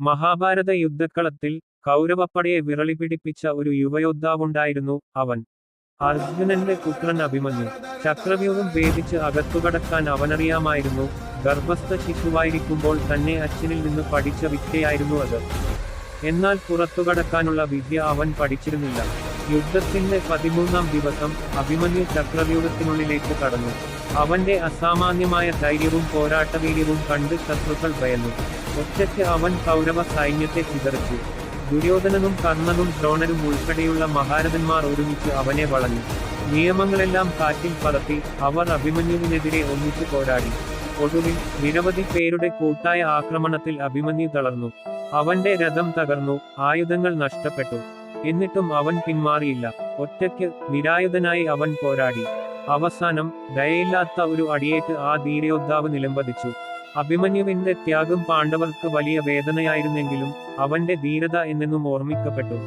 മഹാഭാരത യുദ്ധക്കളത്തിൽ കൗരവപ്പടയെ വിറളിപിടിപ്പിച്ച ഒരു യുവയോദ്ധാവുണ്ടായിരുന്നു അവൻ. അർജുനന്റെ പുത്രൻ അഭിമന്യു. ചക്രവ്യൂഹം ഭേദിച്ച് അകത്തുകടക്കാൻ അവനറിയാമായിരുന്നു. ഗർഭസ്ഥ ശിശുവായിരിക്കുമ്പോൾ തന്നെ അച്ഛനിൽ നിന്ന് പഠിച്ച വിദ്യയായിരുന്നു അത്. എന്നാൽ പുറത്തുകടക്കാനുള്ള വിദ്യ അവൻ പഠിച്ചിരുന്നില്ല. യുദ്ധത്തിന്റെ പതിമൂന്നാം ദിവസം അഭിമന്യു ചക്രവ്യൂഹത്തിനുള്ളിലേക്ക് കടന്നു. അവന്റെ അസാമാന്യമായ ധൈര്യവും പോരാട്ടവീര്യവും കണ്ട് ശത്രുക്കൾ ഭയന്നു. ഒറ്റയ്ക്ക് അവൻ കൗരവ സൈന്യത്തെ ചിതറിച്ചു. ദുര്യോധനനും കർണനും ദ്രോണനും ഉൾപ്പെടെയുള്ള മഹാരഥന്മാർ ഒരുമിച്ച് അവനെ വളഞ്ഞു. നിയമങ്ങളെല്ലാം കാറ്റിൽ പറത്തി അവർ അഭിമന്യുവിനെതിരെ ഒന്നിച്ചു പോരാടി. ഒടുവിൽ നിരവധി പേരുടെ കൂട്ടായ ആക്രമണത്തിൽ അഭിമന്യു തളർന്നു. അവന്റെ രഥം തകർന്നു ആയുധങ്ങൾ നഷ്ടപ്പെട്ടു. എന്നിട്ടും അവൻ പിന്മാറിയില്ല. ഒറ്റയ്ക്ക് നിരായുധനായി അവൻ പോരാടി. അവസാനം ദയയില്ലാത്ത ഒരു അടിയേറ്റ് ആ ധീരയോദ്ധാവ് നിലംപതിച്ചു. അഭിമന്യുവിന്റെ ത്യാഗം പാണ്ഡവർക്ക് വലിയ വേദനയായിരുന്നെങ്കിലും അവന്റെ ധീരത എന്നെന്നും ഓർമ്മിക്കപ്പെട്ടു.